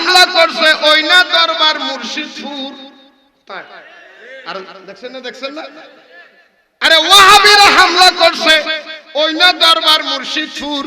হামলা করছে, ওইনা দরবার মুর্শিদপুর। আর দেখছেন না দেখছেন না? আরে ওয়াহাবিরা হামলা করছে, ওইনা দরবার মুর্শিদপুর।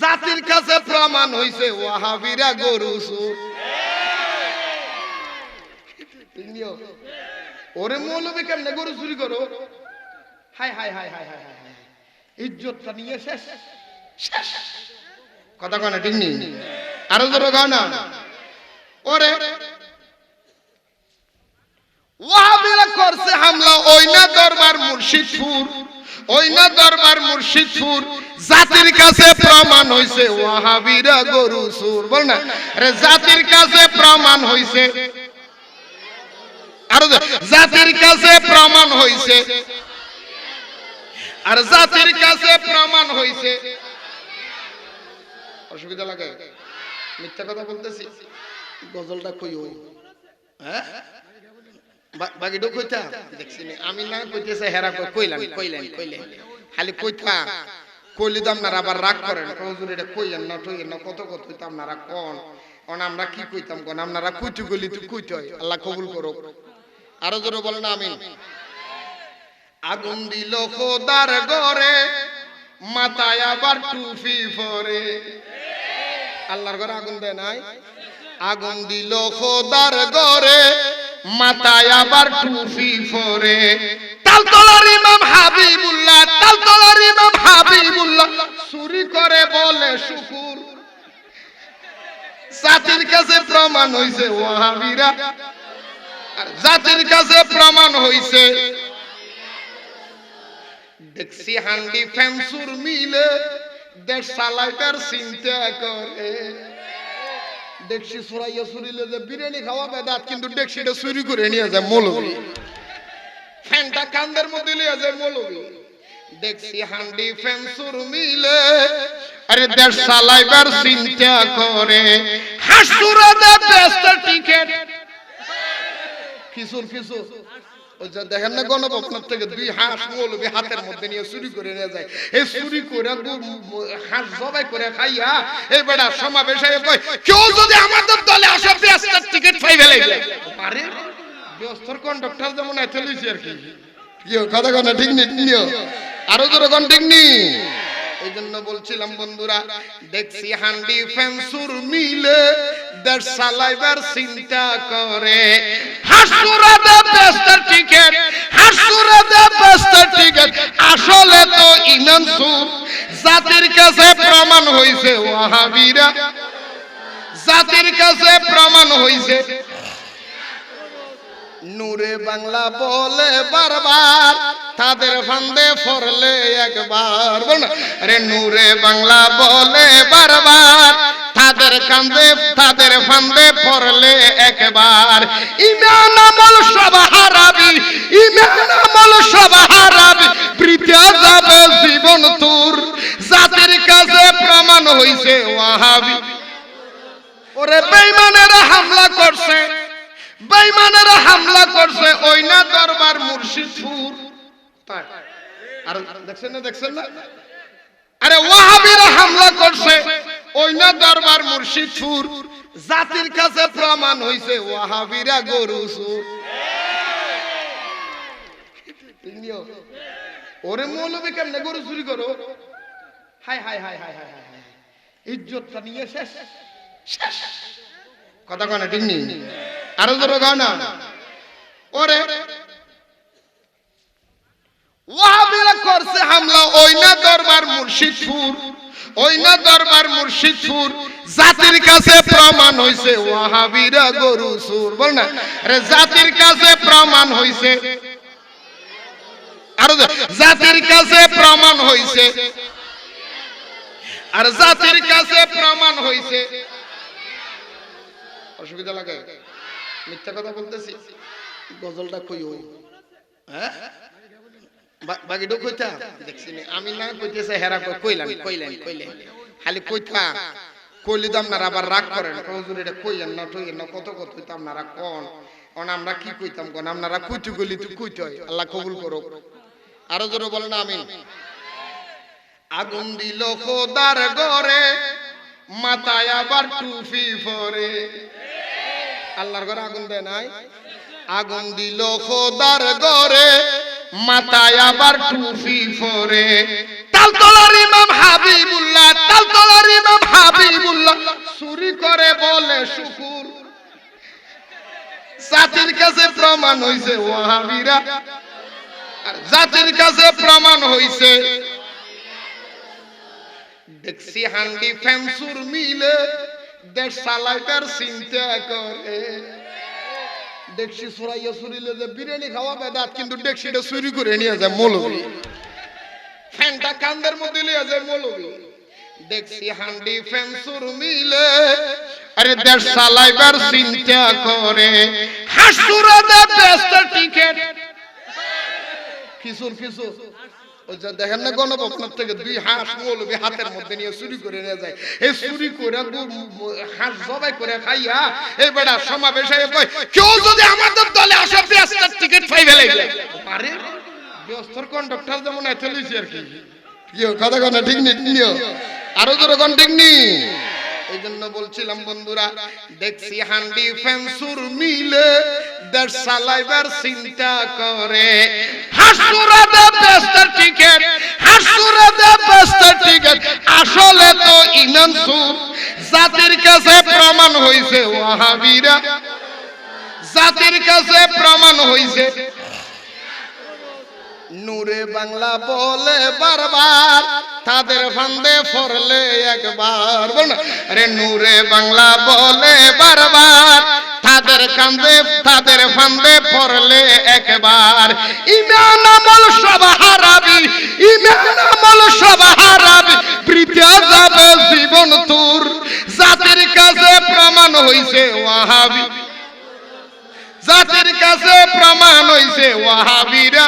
জাতির কাছে প্রমাণ হইছে, ওয়াহাবিরা গরু। ওরে মৌলবী কেমনে গরু চুরি করো? হাই হাই হাই হাই হাই হাই ইজ্জতটা নিয়ে শেষ। শেষ। কথা কয় না, ঠিক নেই? আরও গাও না। ওরে। ওয়াহাবিরা করছে হামলা ওইনা দরবার মুর্শিদপুর ওইনা দরবার মুর্শিদপুর। জাতির কাছে প্রমাণ হইছে, ওয়াহাবিরা গরু সুর বল না। আরে জাতির কাছে প্রমাণ হইছে। আর জাতির কাছে প্রমাণ হইছে। আর জাতির কাছে প্রমাণ হইছে। অসুবিধা লাগে। মিথ্যা কথা বলতেছি। গজলটা কই ওই হ্যাঁ? বা- বাকিটা কইতা? দেখছি। আমি না কইতেছে হেরা কই কইলাম কইলেন কইলেন খালি কইতা, কইলি তো আপনারা আবার রাগ করেন। হুজুর, এটা কইলেন না টইলেন না, কত কত হইতো আপনারা কোন? কোন আমরা কি কইতাম কোন? আপনারা কইতে গলি তো কইতে হয়। আল্লাহ কবুল করুক। আরও জোরে বলেন, আমিন। আগুন দিল খোদার গরে মাথায় আবার টুপি পরে। আল্লাহর ঘরে আগুন দেয় নাই? আগুন দিল খোদার গরে মাথায় আবার টুপি পরে। তালতলার ইমাম হাবিবুল্লাহ, তালতলার ইমাম হাবিবুল্লাহ করে বলে, শুকুর। জাতির কাছে প্রমাণ হইছে, ওয়াহাবিরা। জাতির কাছে প্রমাণ হইছে, দেখছি হান্ডি ফ্যামসুর মিলে দেশ চালাইবার চিন্তা করে। দেখছি সুরাইয়া সুরিলে যে বিরিয়ানি খাওয়া বেদাত কিন্তু দেখছিটা চুরি করে নিয়ে যায়, মৌলবি। ফ্যানটা কান্দের মধ্যে নিয়ে যায়, মৌলবি। দেখছি হান্ডি ফ্যামসুর মিলে, আরে দেশ চালাইবার চিন্তা করে। হাসুরা দে বেস্ট টিকেট। কিশোর কিশোর দেখেন না গণভবনের থেকে দুই হাঁস মৌলবি হাতের মধ্যে নিয়ে চুরি করে নিয়ে যায়। এই চুরি করে হাঁস জবাই করে খাইয়া এই বেটা সমাবেশে কয় কেউ যদি আমাদের দলে আসে ব্যস্তার টিকিট পাই ফেলে আরে ব্যস্তর কন্ডাক্টর যেমন এত লইছি আর কি। কথা কথা ঠিক ঠিক নেই আরও জোরে কোন ঠিক নেই এই জন্য বলছিলাম বন্ধুরা দেখছি হান্ডি ফ্যান্সুর মিলে দেশ চালাইবার চিন্তা করে। হাসুরা দে বেস্টার টিকেট হাসুরা দে বেস্টার টিকেট আসলে তো ইমান সুর জাতির কাছে প্রমাণ হইছে ওয়াহাবিরা। জাতির কাছে প্রমাণ হইছে। নূরে বাংলা বলে বারবার তাদের ফান্দে ফরলে একবার। বল আরে নূরে বাংলা বলে বারবার তাদের কান্দে, তাদের ফান্দে পড়লে একবার। ইমান আমল সব হারাবি ইমান আমল সব হারাবি। বৃথা যাবে জীবন তোর, জাতির কাছে প্রমাণ হইছে ওয়াহাবি। ওরে বেঈমানেরা হামলা করছে, বেঈমানেরা হামলা করছে ওইনা দরবার মুর্শিদপুর। তাই, আর দেখছেন না দেখছেন না? আরে ওয়াহাবিরা হামলা করছে ওইনা দরবার জাতির কাছে প্রমাণ হইছে, ওয়াহাবিরা গরু। ওরে মৌলবী কেমনে গরু চুরি করো? হাই হাই হাই হাই হাই হাই ইজ্জতটা নিয়ে শেষ। শেষ। কথা কয় না, ঠিক নেই? আরও না? ওরে। ওয়াহাবিরা করছে হামলা ওইনা দরবার মুর্শিদপুর ওইনা দরবার মুর্শিদপুর। জাতির কাছে প্রমাণ হইছে, ওয়াহাবিরা গরু সুর। বল না, আরে জাতির কাছে প্রমাণ হইছে। আরও জাতির কাছে প্রমাণ হইছে। আর জাতির কাছে প্রমাণ হইছে। অসুবিধা লাগে? মিথ্যা কথা বলতেছি? গজলটা কই ওই? হ্যাঁ? বাকিটা কইতা দেখছি। আমি না কইতেছে, হেরা কই কইলাম কইলেন কইলেন। খালি কইতা, কইলি তো আপনারা আবার রাগ করেন। হুজুর, এটা কইলেন না, টইলেন না, কত কত হইতো আপনারা কোন? কোন আমরা কি কইতাম কোন? আপনারা কইতে গলি তো কইতে হয়, আল্লাহ কবুল করুক। আরও জোরে বলেন, আমিন। আগুন দিল খোদার গরে মাথায় আবার টুপি পরে। আল্লাহর ঘরে আগুন দেয় নাই? আগুন দিল খোদার ঘরে মাথায় আবার টুপি পরে। তালতলার ইমাম হাবিবুল্লাহ, তালতলার ইমাম হাবিবুল্লাহ চুরি করে বলে শুকুর। জাতির কাছে প্রমাণ হইছে ওয়াহাবিরা। জাতির কাছে প্রমাণ হইছে, দেখছি হান্ডি ফ্যামসুর মিলে দেশ চালাইবার চিন্তা করে। দেখছি সুরাইয়া সুরিলে যে বিরিয়ানি খাওয়া বেদাত কিন্তু ডেকসিটা চুরি করে নিয়ে যায় মৌলবি। ফ্যানটা কান্দের মধ্যে নিয়ে যায় মৌলবি। দেখছি হান্ডি ফ্যান সুর মিলে আরে দেশ চালাইবার চিন্তা করে। হাসুরা দে বেস্ট টিকেট। ফিসুর কিশোর ওই যে দেখেন না গণপত্নের থেকে দুই হাঁস হাতের মধ্যে নিয়ে চুরি করে নিয়ে যায়। এই চুরি করে হাঁস জবাই করে খাইয়া এই সমাবেশ সমাবেশে কয় কেউ যদি আমাদের দলে আসে ব্যস্তার টিকিট পাই ফেলে আরে, ব্যস্তর কন্ডাক্টর যেমন এত আর কি। কথা কথা ঠিক নি আরও জোরে কন, ঠিক এই জন্য বলছিলাম বন্ধুরা, দেখছি হান্ডি ফেন্সুর মিলে দেশ চালাইবার চিন্তা করে। হাসুরা দে বেস্টার টিকেট, হাসুরা দে বেস্টার টিকেট, আসলে তো ইমান সুর। জাতির কাছে প্রমাণ হইছে, ওয়াহাবিরা। জাতির কাছে প্রমাণ হইছে নূরে বাংলা বলে বারবার, তাদের ফান্দে ফরলে একবার আরে নূরে বাংলা বলে বারবার, তাদের কান্দে, তাদের ফান্দে পড়লে একবার। ইমান আমল সব হারাবি ইমান আমল সব হারাবি বৃথা যাবে জীবন তোর। জাতির কাছে প্রমাণ হইছে ওয়াহাবি। জাতির কাছে প্রমাণ হইছে ওয়াহাবিরা।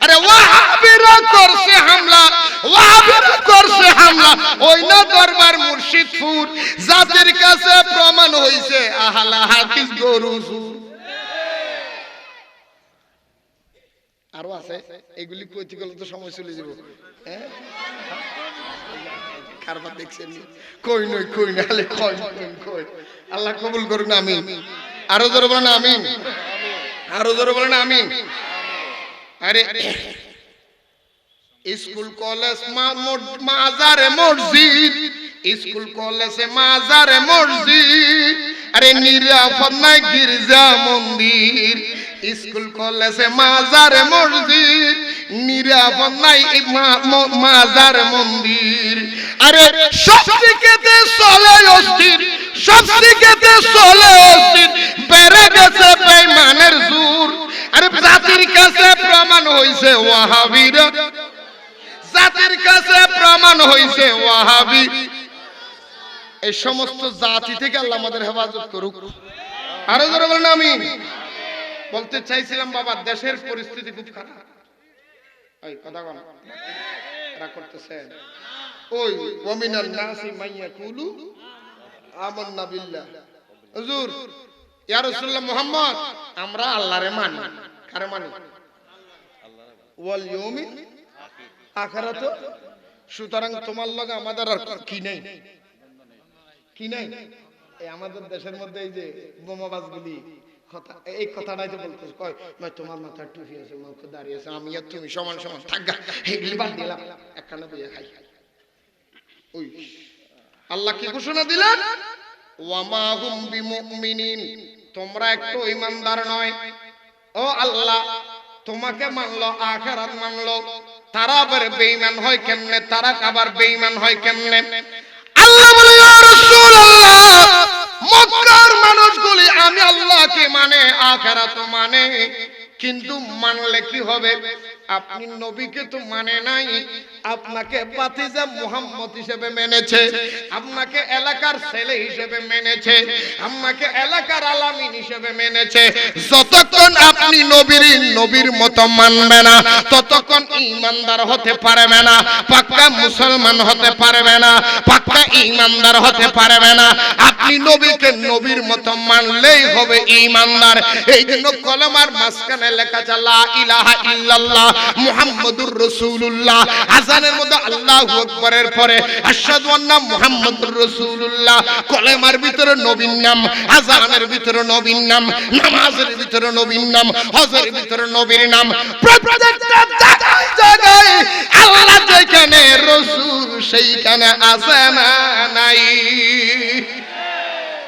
আরে ওয়াহাবিরা করছে হামলা, ওয়াহাবিরা করছে হামলা। ওই না দরবার মুর্শিদপুর, জাতির কাছে প্রমাণ হইছে, আহলা হাদিস গরু আরও আছে? এগুলি কইতে গেলে তো সময় চলে যাব হ্যাঁ কারবার দেখছেন কই নই কই না আলে কই কই আল্লাহ কবুল করুন, আমিন। আরও জোরে বলেন, আমিন। আরও জোরে বলেন, আমিন। আরে, স্কুল কলেজ মাজারে মসজিদ, স্কুল কলেজে মাজারে মসজিদ। আরে নিরাপদ নাই গির্জা মন্দির, স্কুল কলেজে মাজারে মসজিদ। নিরাপদ নাই মাজার মন্দির। আরে সব দিকেতে চলে অস্থির সব দিকেতে চলে অস্থির। বেড়ে গেছে বেঈমানের জোর। আরে জাতির কাছে প্রমাণ হইছে ওয়াহাবিরা জাতির কাছে প্রমাণ হইছে ওয়াহাবি। এই সমস্ত জাতি থেকে আল্লাহ আমাদের হেফাজত করুক। আরও ধরে বলেন আমি বলতে চাইছিলাম, বাবা, দেশের পরিস্থিতি খুব খারাপ। ওই কথা বল রাগ করতেছেন ওই ওমিনাল নাসি মাইয়া কুলু বিল্লাহ। হুজুর, ইয়া রাসূলুল্লাহ মুহাম্মদ, আমরা আল্লাহরে মানি। কারে মানি? আখিরাত। সুতরাং তোমার লগে আমাদের আর কি নেই? কি নাই? আমাদের দেশের মধ্যে এই যে বোমাবাজগুলি, কথা এই আমি আর তুমি সমান সমান বাদ দিলাম ওয়ামা হুম তোমরা একটু ইমানদার নয়। ও আল্লাহ তোমাকে মানলো, আখেরাত মানলো। তারা আবার বেঈমান হয় কেমনে? তারা আবার বেঈমান হয় কেমনে? আল্লাহ বলে, ইয়া রাসূলুল্লাহ, মক্কার মানুষগুলি আমি আল্লাহকে মানে আখেরাত মানে। কিন্তু মানলে কি হবে? আপনি নবীকে তো মানে নাই, আপনাকে বাতিজা মুহাম্মদ হিসেবে মেনেছে, আপনাকে এলাকার ছেলে হিসেবে মেনেছে, আপনাকে এলাকার আলামিন হিসেবে মেনেছে। যতক্ষণ আপনি নবীর নবীর মতো মানবে না, ততক্ষণ ইমানদার হতে পারবে না, পাক্কা মুসলমান হতে পারবে না, পাক্কা ইমানদার হতে পারবে না। আপনি নবীকে নবীর মতো মানলেই হবে ইমানদার। এই জন্য কলমার মাঝখানে লেখা আছে লা ইলাহা ইল্লাল্লাহ মুহাম্মাদুর রাসূলুল্লাহ। আজানের মধ্যে আল্লাহু আকবারের পরে, আশহাদু আন্না মুহাম্মাদুর রাসূলুল্লাহ। কলেমার ভিতরে নবীর নাম, আজানের ভিতরে নবীর নাম, নামাজের ভিতরে নবীর নাম, হজের ভিতরে নবীর নাম। প্রত্যেকটা জায়গায় জায়গায় আল্লাহ যেখানে রসুল, সেইখানে আছে না নাই।